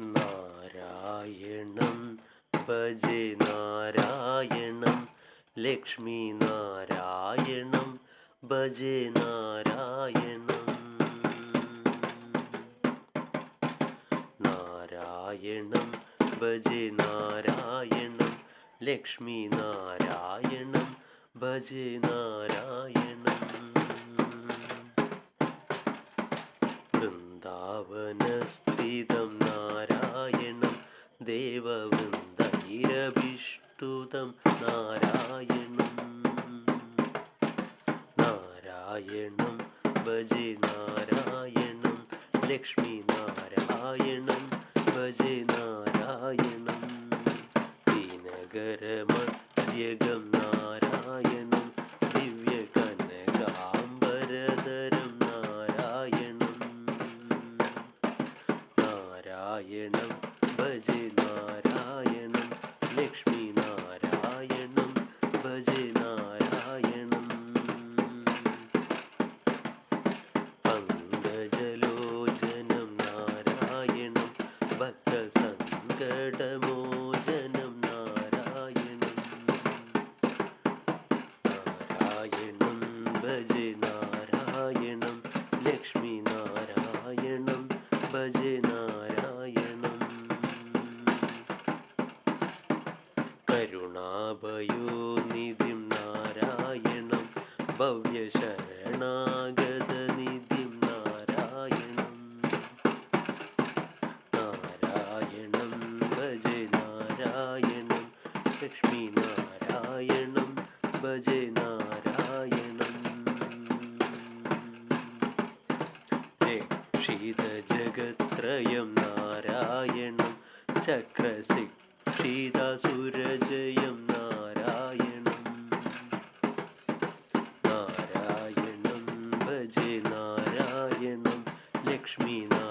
നാരായണം. ഭജെ നാരായണം. ലക്ഷ്മി നാരായണം. ഭജെ നാരായണം. നാരായണം. ഭജെ നാരായണം. ലക്ഷ്മി നാരായണം. ഭജെ നാരായണം. വൃന്ദാവനസ്ഥിതം ദേവവൃന്ദൈരഭിഷ്ടുതം നാരായണം. നാരായണം ഭജെ നാരായണം ലക്ഷ്മി നാരായണം ഭജെ നാരായണം. ദിനകരമധ്യഗം ഭക്തസങ്കടമോചനം നാരായണം നാരായണം ഭജ നാരായണം. ലക്ഷ്മി നാരായണം ഭജ നാരായണം. കരുണാഭയോനിധിം നാരായണം. ഭവ്യശരണാഗതനിധിം ഭജെ നാരായണം രക്ഷിതജഗത്രയം നാരായണം ചക്രശിക്ഷിതസുരജയം നാരായണം നാരായണം ഭജെ നാരായണം ലക്ഷ്മി നാരായണം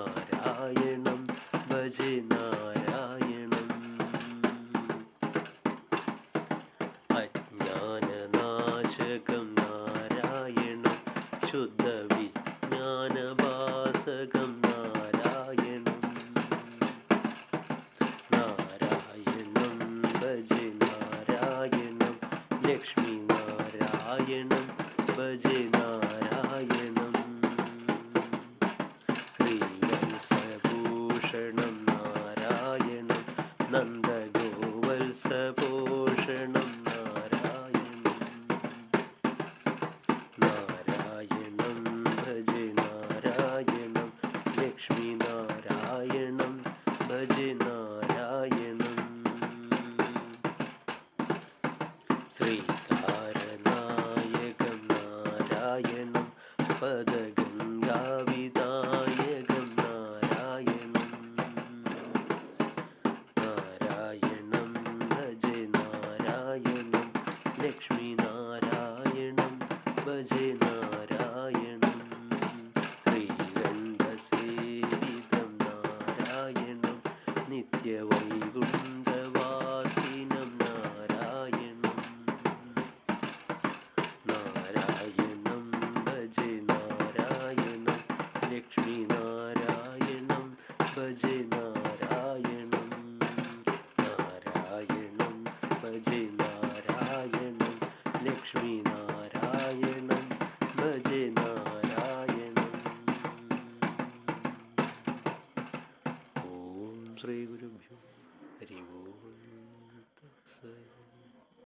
നന്ദഗോവത്സപോഷണം നാരായണം. നാരായണം ഭജ നാരായണം. ലക്ഷ്മി നാരായണം ഭജ നാരായണം. ശ്രീകാരനായകം നാരായണം. പദഗംഗാവിദായകം ലക്ഷ്മി നാരായണം. ഭജെ നാരായണം. ശ്രീകണ്ഠസേവിതം നാരായണം. നിത്യവൈകുണ്ഠവാസിനം നാരായണം. നാരായണം ഭജ നാരായണം. ലക്ഷ്മി നാരായണം ഭജെ ശ്രീ ഗുരുഭ്യോ ഹരി ഓം